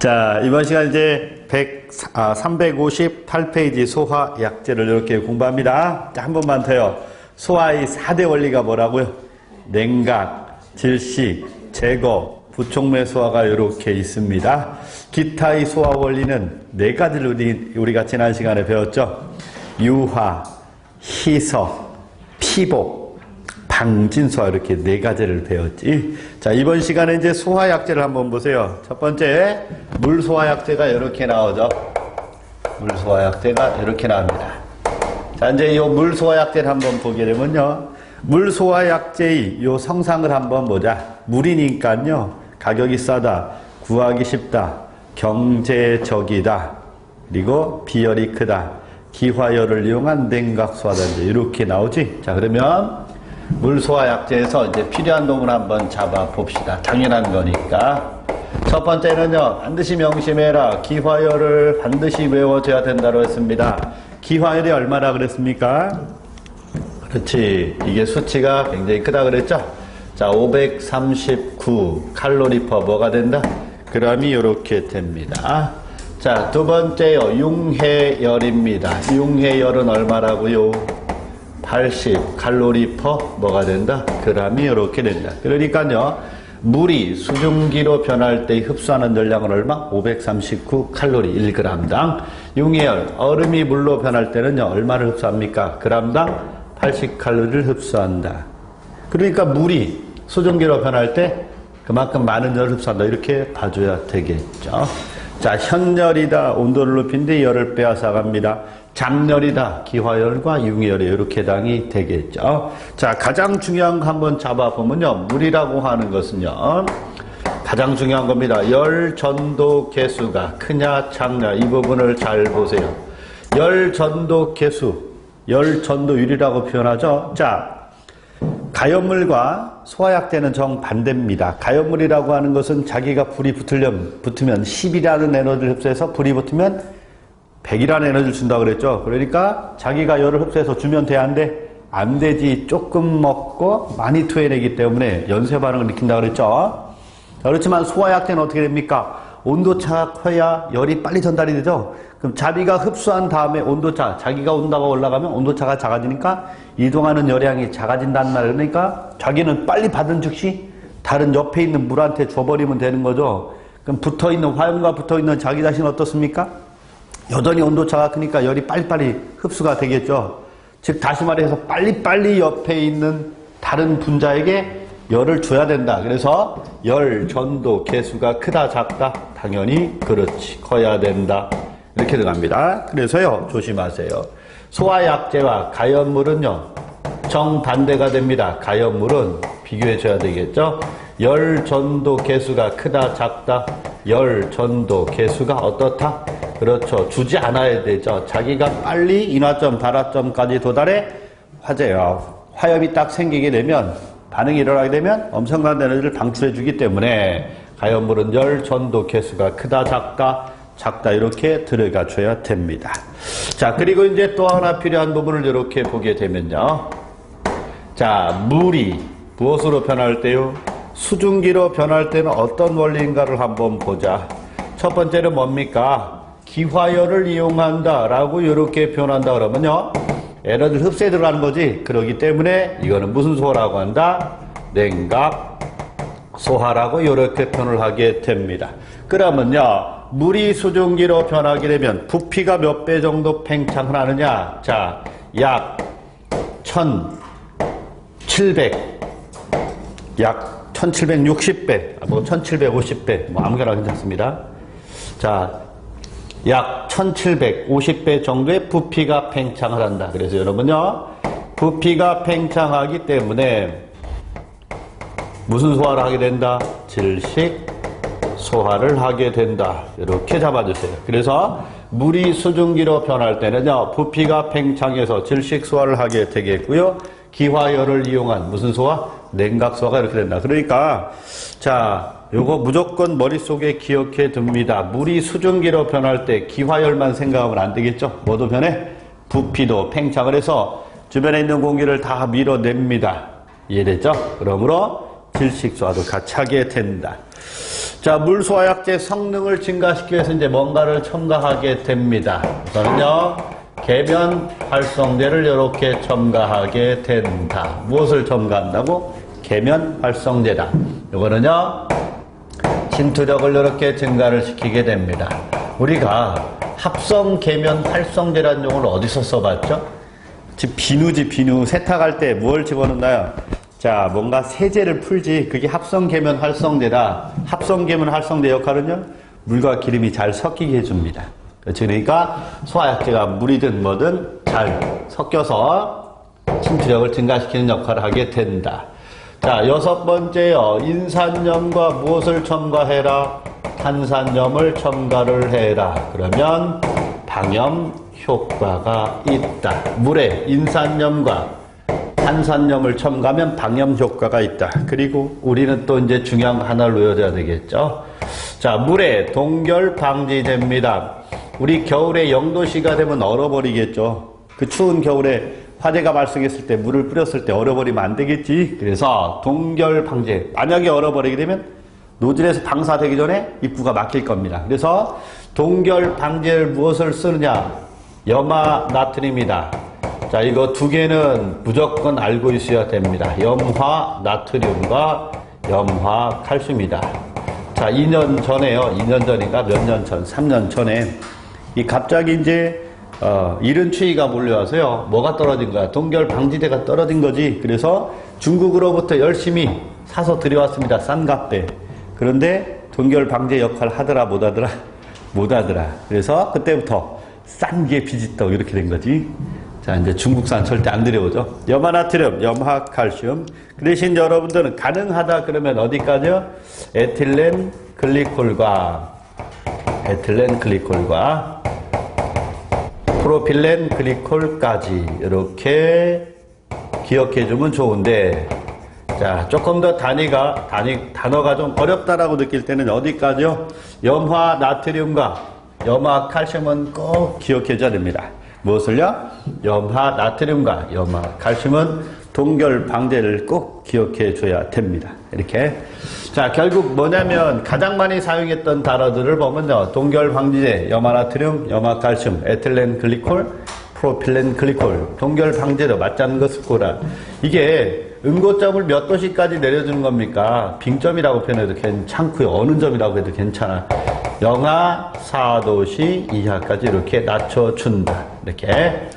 자, 이번 시간 이제 100, 아, 358페이지 소화 약제를 이렇게 공부합니다. 자, 한 번만 더요. 소화의 4대 원리가 뭐라고요? 냉각, 질식, 제거, 부촉매 소화가 이렇게 있습니다. 기타의 소화 원리는 네 가지를 우리, 우리가 지난 시간에 배웠죠. 유화, 희석, 피복, 방진소화 이렇게 네 가지를 배웠지. 자, 이번 시간에 이제 소화약제를 한번 보세요. 첫 번째, 물소화약제가 이렇게 나오죠. 물소화약제가 이렇게 나옵니다. 자, 이제 이 물소화약제를 한번 보게 되면요. 물소화약제의 요 성상을 한번 보자. 물이니까요. 가격이 싸다. 구하기 쉽다. 경제적이다. 그리고 비열이 크다. 기화열을 이용한 냉각소화다. 이제 이렇게 나오지. 자, 그러면 물소화약제에서 이제 필요한 놈을 한번 잡아 봅시다. 당연한 거니까. 첫 번째는요, 반드시 명심해라. 기화열을 반드시 외워줘야 된다고 했습니다. 기화열이 얼마나 그랬습니까? 그렇지. 이게 수치가 굉장히 크다 그랬죠? 자, 539 칼로리 퍼 뭐가 된다? 그람이 이렇게 됩니다. 자, 두 번째요. 융해열입니다. 융해열은 얼마라고요? 80 칼로리 퍼 뭐가 된다? 그람이 이렇게 된다. 그러니까요. 물이 수증기로 변할 때 흡수하는 열량은 얼마? 539 칼로리 1g당. 융해열, 얼음이 물로 변할 때는요. 얼마를 흡수합니까? g당 80 칼로리를 흡수한다. 그러니까 물이 수증기로 변할 때 그만큼 많은 열을 흡수한다. 이렇게 봐줘야 되겠죠. 자, 현열이다. 온도를 높인데 열을 빼앗아 갑니다. 장열이다. 기화열과 융열이 이렇게 해당이 되겠죠. 자, 가장 중요한 거 한번 잡아보면요. 물이라고 하는 것은요. 가장 중요한 겁니다. 열 전도 개수가 크냐 작냐 이 부분을 잘 보세요. 열 전도 개수, 열 전도율이라고 표현하죠. 자, 가염물과 소화약제는 정반대입니다. 가염물이라고 하는 것은 자기가 불이 붙으려면, 붙으면 10이라는 에너지를 흡수해서 불이 붙으면 100이라는 에너지를 준다고 그랬죠. 그러니까 자기가 열을 흡수해서 주면 돼야하는데 안 되지. 조금 먹고 많이 토해내기 때문에 연쇄 반응을 일으킨다고 그랬죠. 그렇지만 소화약제는 어떻게 됩니까? 온도차가 커야 열이 빨리 전달이 되죠. 그럼 자기가 흡수한 다음에 온도차, 자기가 온도가 올라가면 온도차가 작아지니까 이동하는 열량이 작아진다는 말. 그러니까 자기는 빨리 받은 즉시 다른 옆에 있는 물한테 줘버리면 되는 거죠. 그럼 붙어 있는 화염과 붙어 있는 자기 자신 어떻습니까? 여전히 온도차가 크니까 열이 빨리빨리 흡수가 되겠죠. 즉 다시 말해서 빨리빨리 옆에 있는 다른 분자에게 열을 줘야 된다. 그래서 열 전도 개수가 크다 작다 당연히 그렇지 커야 된다. 이렇게 들어갑니다. 그래서요 조심하세요. 소화약제와 가염물은요 정반대가 됩니다. 가염물은 비교해 줘야 되겠죠. 열 전도 개수가 크다 작다 열 전도 개수가 어떻다? 그렇죠. 주지 않아야 되죠. 자기가 빨리 인화점, 발화점까지 도달해 화재요. 화염이 딱 생기게 되면 반응이 일어나게 되면 엄청난 에너지를 방출해 주기 때문에 가염물은 열 전도 개수가 크다 작다 작다 이렇게 들어가 줘야 됩니다. 자 그리고 이제 또 하나 필요한 부분을 이렇게 보게 되면요. 자 물이 무엇으로 변할 때요? 수증기로 변할 때는 어떤 원리인가를 한번 보자. 첫 번째는 뭡니까? 기화열을 이용한다라고 이렇게 표현한다 그러면요. 에너지를 흡수해 들어가는 거지. 그러기 때문에 이거는 무슨 소화라고 한다? 냉각 소화라고 이렇게 표현을 하게 됩니다. 그러면요. 물이 수증기로 변하게 되면 부피가 몇 배 정도 팽창을 하느냐? 자, 약 1700, 약 1760배, 뭐 1750배, 뭐 아무거나 괜찮습니다. 자, 약 1750배 정도의 부피가 팽창을 한다. 그래서 여러분요, 부피가 팽창하기 때문에 무슨 소화를 하게 된다? 질식 소화를 하게 된다. 이렇게 잡아주세요. 그래서 물이 수증기로 변할 때는요, 부피가 팽창해서 질식 소화를 하게 되겠고요. 기화열을 이용한 무슨 소화? 냉각 소화가 이렇게 된다. 그러니까 자, 요거 무조건 머릿속에 기억해 둡니다. 물이 수증기로 변할 때 기화열만 생각하면 안 되겠죠? 뭐도 변해? 부피도 팽창을 해서 주변에 있는 공기를 다 밀어냅니다. 이해됐죠? 그러므로 질식소화도 같이 하게 된다. 자, 물 소화약제 성능을 증가시키기 위해서 이제 뭔가를 첨가하게 됩니다. 우선은요, 계면 활성제를 이렇게 첨가하게 된다. 무엇을 첨가한다고? 계면 활성제다. 이거는요, 침투력을 이렇게 증가를 시키게 됩니다. 우리가 합성 계면 활성제라는 용어를 어디서 써봤죠? 즉 비누지 비누 세탁할 때뭘 집어넣나요? 자 뭔가 세제를 풀지 그게 합성 계면 활성제다. 합성 계면 활성제 역할은요 물과 기름이 잘 섞이게 해줍니다. 그렇죠? 그러니까 소화약제가 물이든 뭐든 잘 섞여서 침투력을 증가시키는 역할을 하게 된다. 자, 여섯 번째요. 인산염과 무엇을 첨가해라? 탄산염을 첨가를 해라. 그러면 방염 효과가 있다. 물에 인산염과 탄산염을 첨가하면 방염 효과가 있다. 그리고 우리는 또 이제 중요한 거 하나를 외워줘야 되겠죠. 자, 물에 동결 방지됩니다. 우리 겨울에 0도씨가 되면 얼어버리겠죠. 그 추운 겨울에 화재가 발생했을 때 물을 뿌렸을 때 얼어버리면 안 되겠지. 그래서 동결 방지. 만약에 얼어버리게 되면 노즐에서 방사되기 전에 입구가 막힐 겁니다. 그래서 동결 방지를 무엇을 쓰느냐? 염화 나트륨이다. 자, 이거 두 개는 무조건 알고 있어야 됩니다. 염화 나트륨과 염화 칼슘이다. 자, 2년 전에요. 2년 전인가 몇 년 전, 3년 전에 이 갑자기 이제 어, 이른 추위가 몰려와서요. 뭐가 떨어진 거야? 동결 방지대가 떨어진 거지. 그래서 중국으로부터 열심히 사서 들여왔습니다. 싼 값에. 그런데 동결 방제 역할 하더라 못 하더라? 못 하더라. 그래서 그때부터 싼 게 비지떡 이렇게 된 거지. 자, 이제 중국산 절대 안 들여오죠. 염화나트륨, 염화칼슘. 그 대신 여러분들은 가능하다 그러면 어디까지요? 에틸렌 글리콜과 에틸렌 글리콜과 프로필렌 글리콜까지 이렇게 기억해 주면 좋은데 자 조금 더 단위가 단위 단어가 좀 어렵다라고 느낄 때는 어디까지요? 염화 나트륨과 염화 칼슘은 꼭 기억해 줘야 됩니다. 무엇을요? 염화 나트륨과 염화 칼슘은 동결 방제를 꼭 기억해 줘야 됩니다. 이렇게. 자, 결국 뭐냐면 가장 많이 사용했던 단어들을 보면요. 동결 방지제, 염화나트륨, 염화칼슘, 에틸렌 글리콜, 프로필렌 글리콜, 동결 방제로 맞자는 것을 고라. 이게 응고점을 몇 도시까지 내려주는 겁니까? 빙점이라고 표현해도 괜찮고요. 어느 점이라고 해도 괜찮아. 영하 4도씨 이하까지 이렇게 낮춰준다. 이렇게.